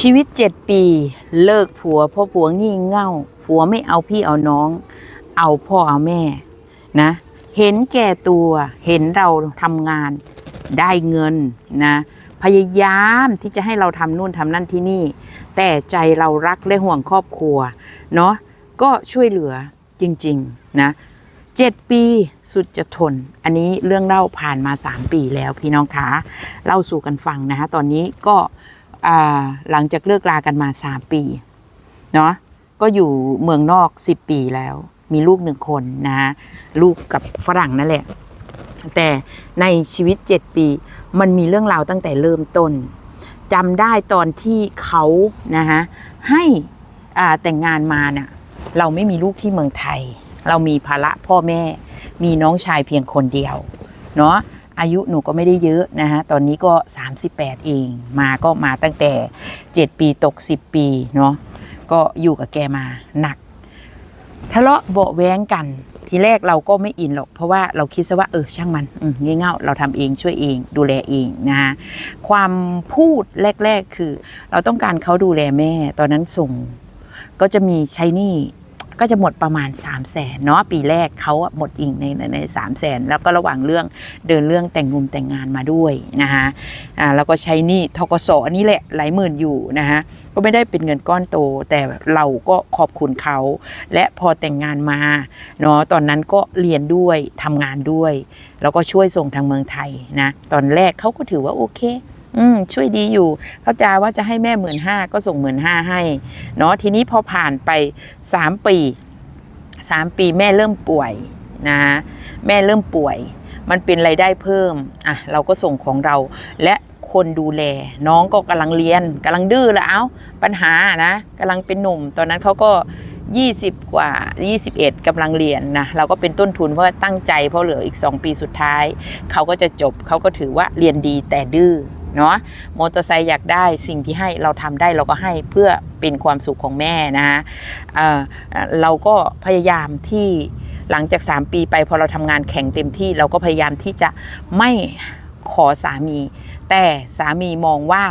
ชีวิตเจ็ดปี เลิกผัวเพราะผัวงี่เง่า ผัวไม่เอาพี่เอาน้อง เอาพ่อเอาแม่นะ เห็นแก่ตัวเห็นเราทำงานได้เงินนะพยายามที่จะให้เราทำนู่นทำนั่นที่นี่ แต่ใจเรารักและห่วงครอบครัวเนาะก็ช่วยเหลือจริงๆนะเจ็ดปีสุดจะทน อันนี้เรื่องเล่าผ่านมาสามปีแล้วพี่น้องคะเล่าสู่กันฟังนะคะตอนนี้ก็ หลังจากเลิกลากันมาสามปีเนาะก็อยู่เมืองนอกสิบปีแล้ว มีลูกหนึ่งคนนะลูกกับฝรั่งนั่นแหละ แต่ในชีวิตเจ็ดปี มันมีเรื่องราวตั้งแต่เริ่มต้นจำได้ตอนที่เขานะฮะให้อ่าแต่งงานมาเนี่ยเราไม่มีลูกที่เมืองไทย เรามีภาระพ่อแม่ มีน้องชายเพียงคนเดียว เนาะ อายุหนูก็ไม่ได้เยอะนะฮะตอนนี้ก็ 38 เอง มาก็มาตั้งแต่ 7 ปีตก 10 ปีเนาะก็อยู่กับแกมาหนักทะเลาะเบาแว้งกันทีแรกเราก็ไม่อินหรอกเพราะว่าเราคิดซะว่าเออช่างมันอืมงี่เง่าเราทำเองช่วยเองดูแลเองนะฮะความพูดแรก ๆ คือ เราต้องการเขาดูแลแม่ ตอนนั้นส่งก็จะมีใช้นี้ ก็จะหมดประมาณ 3 0 0แสนเนาะปีแรกเขาหมดอิงในในสามแสนแล้วก็ระหว่างเรื่องเดินเรื่องแต่งงุมแต่งงานมาด้วยนะคะอ่าแล้วก็ใช้นี้ทกศอันนี้แหละหลายหมื่นอยู่นะคะก็ไม่ได้เป็นเงินก้อนโต แต่เราก็ขอบคุณเขา และพอแต่งงานมาเนาะตอนนั้นก็เรียนด้วยทำงานด้วย แล้วก็ช่วยส่งทางเมืองไทยนะ ตอนแรกเขาก็ถือว่าโอเค อืมช่วยดีอยู่ เข้าใจว่าจะให้แม่หมื่นห้าก็ส่งหมื่นห้าให้ เนาะทีนี้พอผ่านไปสามปีสามปีแม่เริ่มป่วยนะแม่เริ่มป่วย มันเป็นรายได้เพิ่มอะเราก็ส่งของเราและคนดูแล น้องก็กำลังเรียนกำลังดื้อแล้วเอาปัญหานะกำลังเป็นหนุ่ม ตอนนั้นเขาก็20กว่า 21กำลังเรียนนะเราก็เป็นต้นทุนเพราะตั้งใจเพราะเหลืออีก 2 ปีสุดท้าย เขาก็จะจบเขาก็ถือว่าเรียนดีแต่ดื้อ เนาะมอเตอร์ไซค์อยากได้สิ่งที่ให้เราทำได้เราก็ให้เพื่อเป็นความสุขของแม่นะฮะเเราก็พยายามที่หลังจาก 3 ปีไปพอเราทำงานแข่งเต็มที่ เราก็พยายามที่จะไม่ขอสามี แต่สามีมองว่า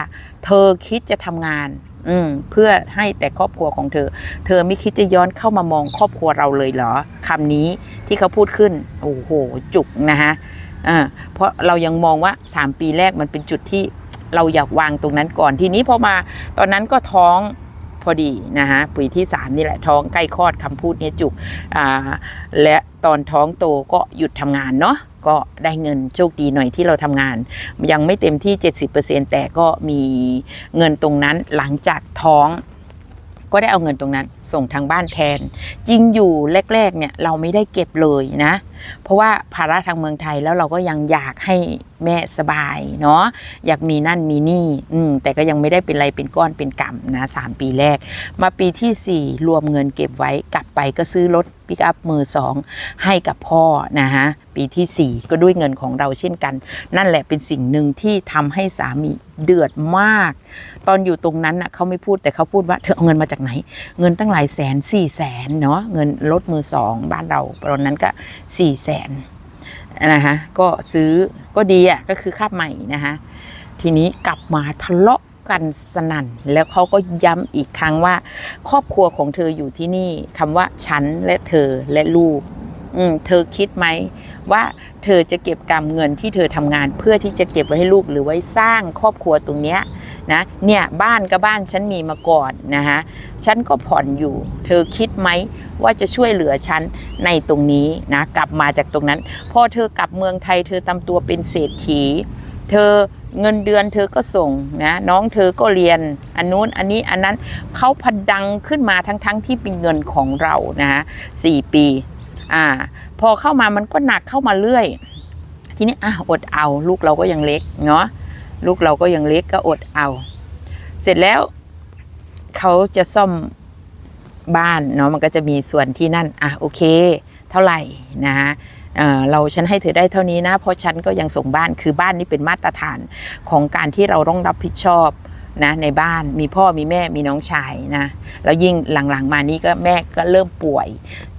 เธอคิดจะทำงานอืมเพื่อให้แต่ครอบครัวของเธอ เธอไม่คิดจะย้อนเข้ามามองครอบครัวเราเลยเหรอคำนี้ที่เขาพูดขึ้น โอ้โห จุกนะฮะ อ่าเพราะเรายังมองว่า 3 ปีแรกมันเป็นจุดที่เราอยากวางตรงนั้นก่อนทีนี้พอมาตอนนั้นก็ท้องพอดีนะฮะปีที่ 3 นี่แหละท้องใกล้คลอดคำพูดนี้จุกอ่าและตอนท้องโตก็หยุดทำงานเนาะก็ได้เงินโชคดีหน่อยที่เราทำงาน ยังไม่เต็มที่ 70%แต่ก็มีเงินตรงนั้นหลังจากท้อง ก็ได้เอาเงินตรงนั้นส่งทางบ้านแทน จริงอยู่แรกๆเนี่ยเราไม่ได้เก็บเลยนะ เพราะว่าภาระทางเมืองไทยแล้วเราก็ยังอยากให้แม่สบายเนาะอยากมีนั่นมีนี่อืมแต่ก็ยังไม่ได้เป็นไรเป็นก้อนเป็นกำนะสามปีแรก มาปีที่สี่รวมเงินเก็บไว้กับ ไปก็ซื้อรถปิกอัพมือสองให้กับพ่อนะฮะปีที่สี่ก็ด้วยเงินของเราเช่นกัน นั่นแหละเป็นสิ่งหนึ่งที่ทำให้สามีเดือดมาก ตอนอยู่ตรงนั้นน่ะเขาไม่พูดแต่เขาพูดว่าเธอเอาเงินมาจากไหน เงินตั้งหลายแสนสี่แสนเนาะเงินรถมือสองบ้านเราตอนนั้นก็สี่แสนนะคะก็ซื้อก็ดีอะก็คือค่าใหม่นะคะทีนี้กลับมาทะเลาะ กันสนั่น แล้วเขาก็ย้ำอีกครั้งว่า ครอบครัวของเธออยู่ที่นี่คำว่าฉันและเธอและลูกอืเธอคิดไหมว่าเธอจะเก็บกำเงินที่เธอทำงาน เพื่อที่จะเก็บไว้ให้ลูกหรือไว้สร้างครอบครัวตรงเนี้ยนะเนี่ยบ้านก็บ้านฉันมีมาก่อนนะคะฉันก็ผ่อนอยู่ เธอคิดไหมว่าจะช่วยเหลือฉันในตรงนี้นะกลับมาจากตรงนั้น พอเธอกลับเมืองไทย เธอทำตัวเป็นเศรษฐี เธอ เงินเดือนเธอก็ส่งนะน้องเธอก็เรียนอันนู้นอันนี้อันนั้นเขาพดังขึ้นมาทั้งๆทที่เป็นเงินของเรานะฮะสี่ปีอ่าพอเข้ามามันก็หนักเข้ามาเรื่อย ทีนี้อะอดเอาลูกเราก็ยังเล็กเนาะลูกเราก็ยังเล็กก็อดเอา เสร็จแล้วเขาจะซ่อมบ้านเนาะมันก็จะมีส่วนที่นั่นอะโอเค เท่าไหร่นะฮะ เราฉันให้เธอได้เท่านี้นะ เพราะฉันก็ยังส่งบ้านคือบ้านนี้เป็นมาตรฐานของการที่เราต้องรับผิดชอบนะในบ้านมีพ่อมีแม่มีน้องชายนะแล้วยิ่งหลังๆมานี้ก็แม่ก็เริ่มป่วย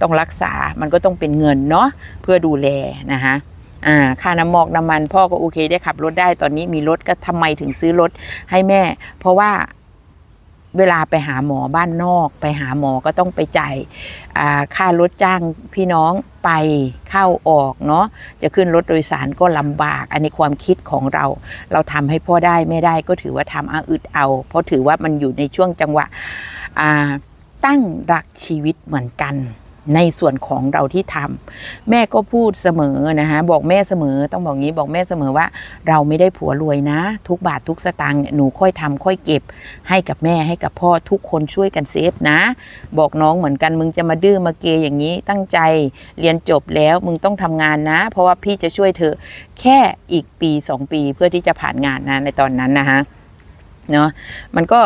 ต้องรักษามันก็ต้องเป็นเงินเนาะเพื่อดูแลนะคะอ่าค่าน้ำมอกน้ำมันพ่อก็โอเคได้ขับรถได้ตอนนี้มีรถก็ทำไมถึงซื้อรถให้แม่ เพราะว่า เวลาไปหาหมอบ้านนอก ไปหาหมอก็ต้องไปจ่ายค่ารถจ้างพี่น้องไปเข้าออกเนาะจะขึ้นรถโดยสารก็ลำบาก อันนี้ความคิดของเรา เราทำให้พ่อได้ไม่ได้ก็ถือว่าทำอาอึดเอา เพราะถือว่ามันอยู่ในช่วงจังหวะตั้งรักชีวิตเหมือนกัน ในส่วนของเราที่ทำแม่ก็พูดเสมอนะคะบอกแม่เสมอต้องบอกงี้บอกแม่เสมอว่า เราไม่ได้ผัวรวยนะ ทุกบาททุกสตางค์เนี่ยหนูค่อยทำค่อยเก็บ ให้กับแม่ให้กับพ่อทุกคนช่วยกันเซฟนะ บอกน้องเหมือนกันมึงจะมาดื้อมาเกยอย่างนี้ตั้งใจเรียนจบแล้วมึงต้องทำงานนะ เพราะว่าพี่จะช่วยเธอแค่อีกปีสองปีเพื่อที่จะผ่านงานนะในตอนนั้นนะคะเนาะมันก็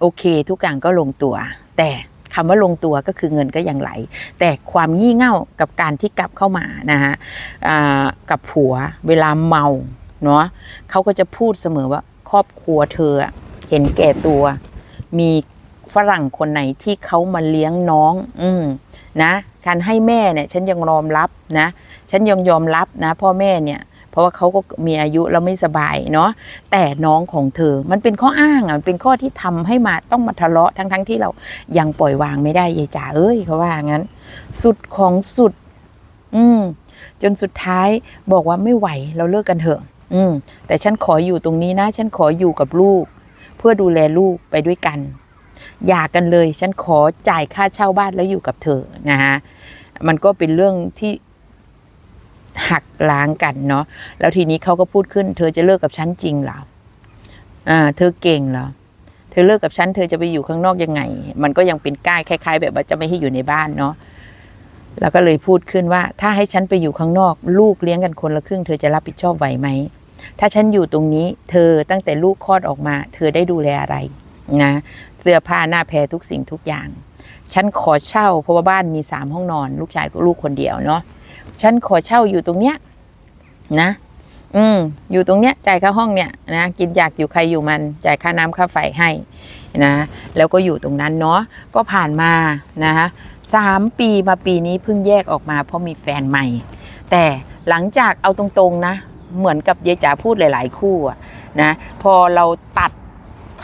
โอเคทุกอย่างก็ลงตัวแต่ คำว่าลงตัวก็คือเงินก็ยังไหล แต่ความงี่เง่ากับการที่กลับเข้ามานะคะกับผัวเวลาเมาเนาะเขาก็จะพูดเสมอว่าครอบครัวเธอเห็นแก่ตัว มีฝรั่งคนไหนที่เขามาเลี้ยงน้อง อืมนะการให้แม่เนี่ย ฉันยังยอมรับนะ ฉันยังยอมรับนะ พ่อแม่เนี่ย เพราะว่าเขาก็มีอายุแล้วไม่สบายเนาะแต่น้องของเธอ มันเป็นข้ออ้างอะมันเป็นข้อที่ทำให้มาต้องมาทะเลาะทั้งทั้งๆที่เรายังปล่อยวางไม่ได้ยายจ๋าเอ้ยเขาว่างั้น สุดของสุด อืม จนสุดท้ายบอกว่าไม่ไหวเราเลิกกันเถอะ อืม แต่ฉันขออยู่ตรงนี้นะ ฉันขออยู่กับลูก เพื่อดูแลลูกไปด้วยกันอย่ากันเลย ฉันขอจ่ายค่าเช่าบ้านแล้วอยู่กับเธอนะฮะมันก็เป็นเรื่องที่ หักล้างกันเนาะแล้วทีนี้เขาก็พูดขึ้น เธอจะเลิกกับฉันจริงเหรออ่า เธอเก่งเหรอเธอเลิกกับฉันเธอจะไปอยู่ข้างนอกยังไง มันก็ยังเป็นก้ายคล้าย ๆ แบบว่าจะไม่ให้อยู่ในบ้านเนาะแล้วก็เลยพูดขึ้นว่า ถ้าให้ฉันไปอยู่ข้างนอก ลูกเลี้ยงกันคนละครึ่ง เธอจะรับผิดชอบไหวไหมถ้าฉันอยู่ตรงนี้ เธอตั้งแต่ลูกคลอดออกมา เธอได้ดูแลอะไรนะเสื้อผ้าหน้าแพรทุกสิ่งทุกอย่าง ฉันขอเช่าเพราะว่าบ้านมีสามห้องนอน ลูกชายกับลูกคนเดียวเนาะ ฉันขอเช่าอยู่ตรงเนี้ยนะ อืม อยู่ตรงเนี้ยจ่ายค่าห้องเนี่ยนะกินอยากอยู่ใครอยู่มันจ่ายค่าน้ำค่าไฟให้นะแล้วก็อยู่ตรงนั้นเนาะก็ผ่านมานะคะสามปีมาปีนี้เพิ่งแยกออกมา เพราะมีแฟนใหม่ แต่หลังจากเอาตรงๆนะ เหมือนกับยายจ๋าพูดหลาย ๆ คู่อะนะพอเราตัด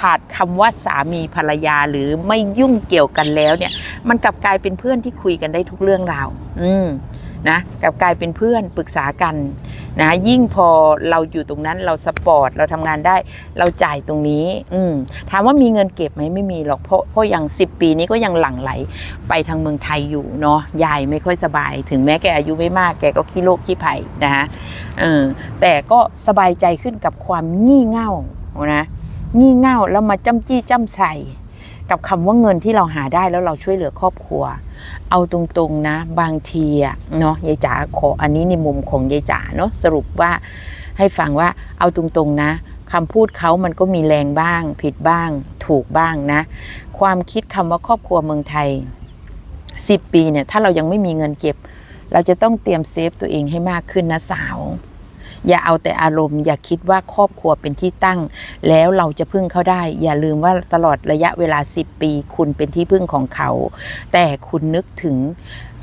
ขาดคำว่าสามีภรรยาหรือไม่ยุ่งเกี่ยวกันแล้วเนี่ย มันกลับกลายเป็นเพื่อนที่คุยกันได้ทุกเรื่องราว อืม นะกับกลายเป็นเพื่อนปรึกษากันนะยิ่งพอเราอยู่ตรงนั้นเราสปอร์ตเราทำงานได้เราจ่ายตรงนี้ อืถามว่ามีเงินเก็บไหมไม่มีหรอกเพราะเพราะอย่างสิปีนี้ก็ยังหลั่งไหลไปทางเมืองไทยอยู่เนาะยายไม่ค่อยสบาย ถึงแม้แกอายุไม่มากแกก็ขี้โรคขี้ไผ่นะคะแต่ก็สบายใจขึ้นกับความงี่เง่านะงี่เง่าแล้วมาจ้ำจี้จ้ำใส่กับคำว่าเงินที่เราหาได้แล้วเราช่วยเหลือครอบครัว เอาตรงๆนะ บางทีอะเนาะยายจ๋าขออันนี้ในมุมของยายจ๋าเนาะสรุปว่าให้ฟังว่าเอาตรงๆนะคำพูดเขามันก็มีแรงบ้าง ผิดบ้าง ถูกบ้างนะ ความคิดคำว่าครอบครัวเมืองไทย 10 ปีเนี่ยถ้าเรายังไม่มีเงินเก็บ เราจะต้องเตรียมเซฟตัวเองให้มากขึ้นนะสาว อย่าเอาแต่อารมณ์ อย่าคิดว่าครอบครัวเป็นที่ตั้ง แล้วเราจะพึ่งเขาได้ อย่าลืมว่าตลอดระยะเวลา 10 ปี คุณเป็นที่พึ่งของเขา แต่คุณนึกถึง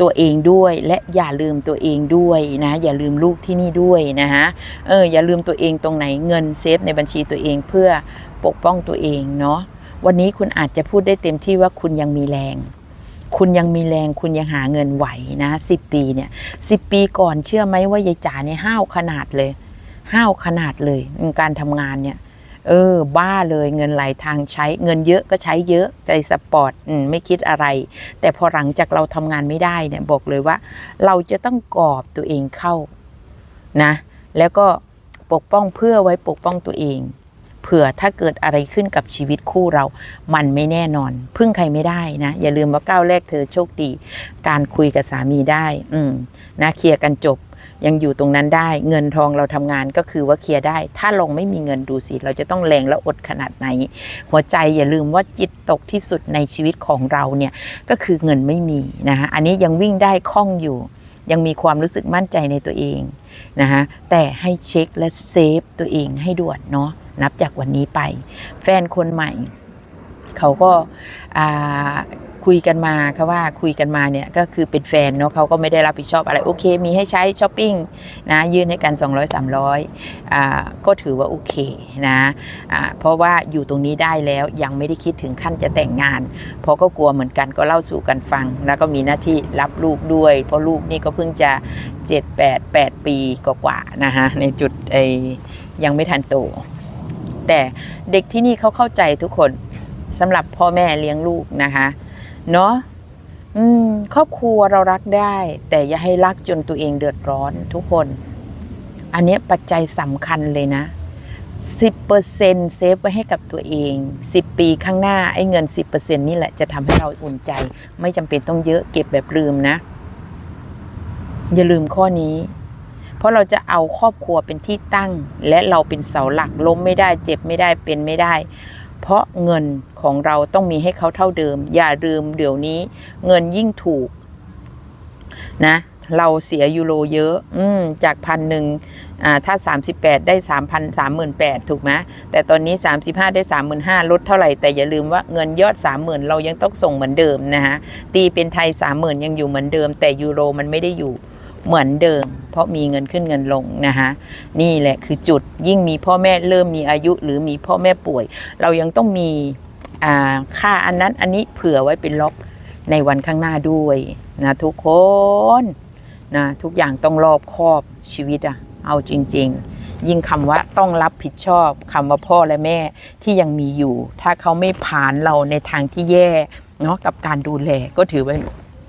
ตัวเองด้วยและอย่าลืมตัวเองด้วยนะ อย่าลืมลูกที่นี่ด้วยนะฮะเอออย่าลืมตัวเองตรงไหนเงินเซฟในบัญชีตัวเองเพื่อปกป้องตัวเองเนาะวันนี้คุณอาจจะพูดได้เต็มที่ว่าคุณยังมีแรง คุณยังมีแรงคุณยังหาเงินไหวนะสิบปีเนี่ยสิบปีก่อนเชื่อไหมว่ายายจ๋าเนี่ยห้าวขนาดเลยห้าวขนาดเลยการทำงานเนี่ย เออ บ้าเลยเงินไหลทางใช้เงินเยอะก็ใช้เยอะใจสปอร์ตมไม่คิดอะไร แต่พอหลังจากเราทำงานไม่ได้เนี่ยบอกเลยว่า เราจะต้องกอบตัวเองเข้านะ แล้วก็ปกป้องเพื่อไว้ปกป้องตัวเอง เผื่อถ้าเกิดอะไรขึ้นกับชีวิตคู่เรา มันไม่แน่นอน พึ่งใครไม่ได้นะ อย่าลืมว่าก้าวแรกเธอโชคดี การคุยกับสามีได้ อืมนะเคลียร์กันจบยังอยู่ตรงนั้นได้ เงินทองเราทำงานก็คือว่าเคลียร์ได้ ถ้าลงไม่มีเงินดูสิ เราจะต้องแรงและอดขนาดไหน หัวใจอย่าลืมว่าจิตตกที่สุดในชีวิตของเราเนี่ย ก็คือเงินไม่มีนะคะอันนี้ยังวิ่งได้คล่องอยู่ ยังมีความรู้สึกมั่นใจในตัวเองนะคะแต่ให้เช็คและเซฟตัวเองให้ด่วนเนาะ นับจากวันนี้ไป แฟนคนใหม่ เขาก็คุยกันมาเขาว่าคุยกันมาเนี่ยก็คือเป็นแฟนเนาะเขาก็ไม่ได้รับผิดชอบอะไรโอเค มีให้ใช้ช้อปปิ้งนะยื่นให้กัน 200 300อ่าก็ถือว่าโอเคนะอ่าเพราะว่าอยู่ตรงนี้ได้แล้วยังไม่ได้คิดถึงขั้นจะแต่งงาน เพราะก็กลัวเหมือนกันก็เล่าสู่กันฟัง แล้วก็มีหน้าที่รับลูกด้วย เพราะลูกนี่ก็เพิ่งจะ 7 8 8 ปีกว่าๆนะคะในจุดไอยังไม่ทันโต แต่เด็กที่นี่เขาเข้าใจทุกคนสำหรับพ่อแม่เลี้ยงลูกนะคะเนาะครอบครัวเรารักได้ แต่อย่าให้รักจนตัวเองเดือดร้อนทุกคน อันนี้ปัจจัยสำคัญเลยนะสิบเปอร์เซ็นเซฟไว้ให้กับตัวเองสิบปีข้างหน้าไอ้เงินสิบเปอร์เซ็นนี่แหละจะทำให้เราอุ่นใจ ไม่จำเป็นต้องเยอะเก็บแบบลืมนะ อย่าลืมข้อนี้ เพราะเราจะเอาครอบครัวเป็นที่ตั้ง และเราเป็นเสาหลักล้มไม่ได้เจ็บไม่ได้เป็นไม่ได้ เพราะเงินของเราต้องมีให้เขาเท่าเดิม อย่าลืมเดี๋ยวนี้ เงินยิ่งถูก นะ เราเสียยูโรเยอะ อืจากพันหนึ่งอ่าถ้า 38 ได้ 3,000 38,000 ถูกไหมแต่ตอนนี้ 35 ได้ 35,000ลดเท่าไหร่ แต่อย่าลืมว่าเงินยอด 30,000 เรายังต้องส่งเหมือนเดิมนะฮะตีเป็นไทย 30,000 ยังอยู่เหมือนเดิม แต่ยูโรมันไม่ได้อยู่ เหมือนเดิม เพราะมีเงินขึ้นเงินลงนะคะนี่แหละคือจุดยิ่งมีพ่อแม่เริ่มมีอายุหรือมีพ่อแม่ป่วย เรายังต้องมีค่าอันนั้นอันนี้เผื่อไว้เป็นล็อกในวันข้างหน้าด้วยนะทุกคนนะทุกอย่างต้องรอบคอบชีวิตอะเอาจริง ๆยิ่งคำว่าต้องรับผิดชอบคำว่าพ่อและแม่ที่ยังมีอยู่ ถ้าเขาไม่ผ่านเราในทางที่แย่เนาะกับการดูแลก็ถือว่า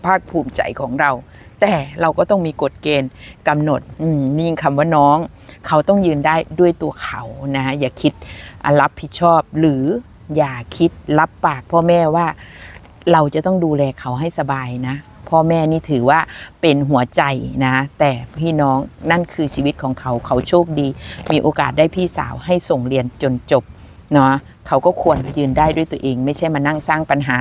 ภาคภูมิใจของเรา แต่เราก็ต้องมีกฎเกณฑ์กำหนดนี่คำว่าน้อง เขาต้องยืนได้ด้วยตัวเขานะอย่าคิดรับผิดชอบ หรืออย่าคิดรับปากพ่อแม่ว่าเราจะต้องดูแลเขาให้สบายนะ พ่อแม่นี่ถือว่าเป็นหัวใจนะ แต่พี่น้องนั่นคือชีวิตของเขาเขาโชคดี มีโอกาสได้พี่สาวให้ส่งเรียนจนจบ เนาะเขาก็ควรยืนได้ด้วยตัวเอง ไม่ใช่มานั่งสร้างปัญหา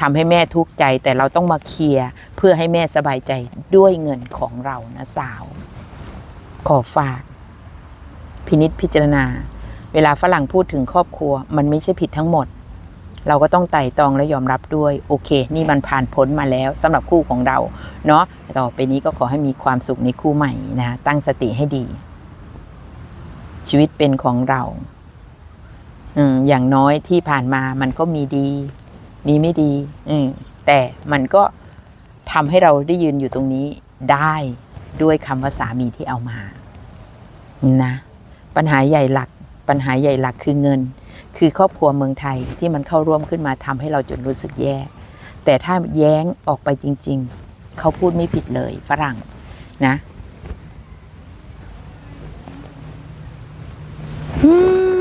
ทำให้แม่ทุกข์ใจ แต่เราต้องมาเคลียร์เพื่อให้แม่สบายใจด้วยเงินของเรานะสาว ขอฝาก พินิษพิจารณา เวลาฝรั่งพูดถึงครอบครัว มันไม่ใช่ผิดทั้งหมด เราก็ต้องไต่ตองและยอมรับด้วย โอเค นี่มันผ่านพ้นมาแล้วสำหรับคู่ของเราเนาะต่อไปนี้ก็ขอให้มีความสุขในคู่ใหม่นะตั้งสติให้ดี ชีวิตเป็นของเรา อย่างน้อยที่ผ่านมามันก็มีดี มีไม่ดีอืแต่มันก็ทำให้เราได้ยืนอยู่ตรงนี้ได้ด้วยคำว่าสามีที่เอามานะ ปัญหาใหญ่หลัก ปัญหาใหญ่หลักคือเงิน คือครอบครัวเมืองไทยที่มันเข้าร่วมขึ้นมาทำให้เราจนรู้สึกแย่ แต่ถ้าแย้งออกไปจริง ๆ เขาพูดไม่ผิดเลยฝรั่งนะ อืม